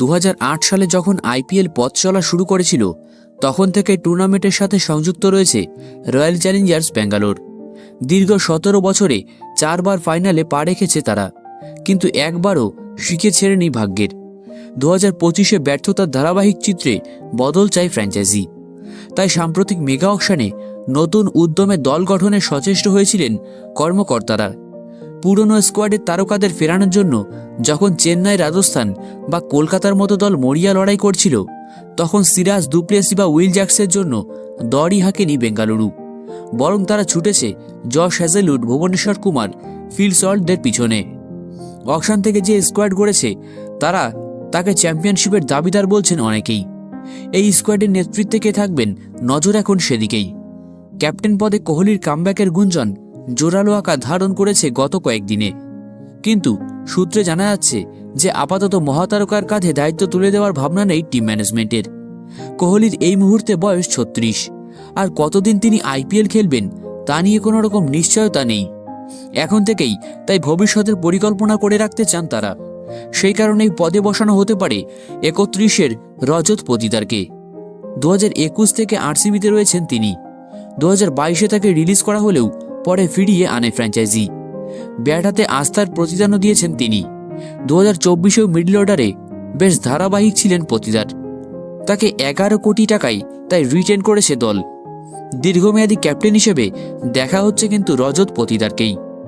দু হাজার আট সালে যখন আইপিএল পথ চলা শুরু করেছিল, তখন থেকে টুর্নামেন্টের সাথে সংযুক্ত রয়েছে রয়্যাল চ্যালেঞ্জার্স ব্যাঙ্গালোর। দীর্ঘ সতেরো বছরে চারবার ফাইনালে পা রেখেছে তারা, কিন্তু একবারও শিখে ছেড়েনি ভাগ্যের। দু হাজার পঁচিশে ব্যর্থতার ধারাবাহিক চিত্রে বদল চাই ফ্র্যাঞ্চাইজি। তাই সাম্প্রতিক মেগা অকশনে নতুন উদ্যমে দল গঠনে সচেষ্ট হয়েছিলেন কর্মকর্তারা। পুরনো স্কোয়াডের তারকাদের ফেরানোর জন্য যখন চেন্নাই রাজস্থান বা কলকাতার মতো দল মরিয়া লড়াই করছিল, তখন সিরাজ, দুপ্লেসি বা উইল জ্যাক্সের জন্য দরই হাঁকেনি বেঙ্গালুরু। বরং তারা ছুটেছে জশ হ্যাজেলুড ভুবনেশ্বর কুমার ফিলসল্টদের পিছনে। অকশান থেকে যে স্কোয়াড গড়েছে, তারা তাকে চ্যাম্পিয়নশিপের দাবিদার বলছেন অনেকেই। এই স্কোয়াডের নেতৃত্বে কে থাকবেন, নজর এখন সেদিকেই। ক্যাপ্টেন পদে কোহলির কামব্যাকের গুঞ্জন জোরালো আকার ধারণ করেছে গত কয়েকদিনে। কিন্তু সূত্রে জানা যাচ্ছে যে আপাতত মহাতারকার কাঁধে দায়িত্ব তুলে দেওয়ার ভাবনা নেই টিম ম্যানেজমেন্টের। কোহলির এই মুহূর্তে বয়স ছত্রিশ। আর কতদিন তিনি আইপিএল খেলবেন, তা নিয়ে কোনো রকম নিশ্চয়তা নেই। এখন থেকেই তাই ভবিষ্যতের পরিকল্পনা করে রাখতে চান তারা। সেই কারণেই পদে বসানো হতে পারে একত্রিশের রজত পতিদারকে দু হাজার একুশ থেকে আরসিবিতে রয়েছেন তিনি। দু তাকে রিলিজ করা হলেও পরে ফিরিয়ে আনে ফ্র্যাঞ্চাইজি। ব্যাট হাতে আস্থার প্রতিদানও দিয়েছেন তিনি। দু হাজার চব্বিশেও মিডল অর্ডারে বেশ ধারাবাহিক ছিলেন প্রতিদার তাকে এগারো কোটি টাকায় তাই রিটেন করেছে দল। দীর্ঘমেয়াদী ক্যাপ্টেন হিসেবে দেখা হচ্ছে কিন্তু রজত পতিদারকেই।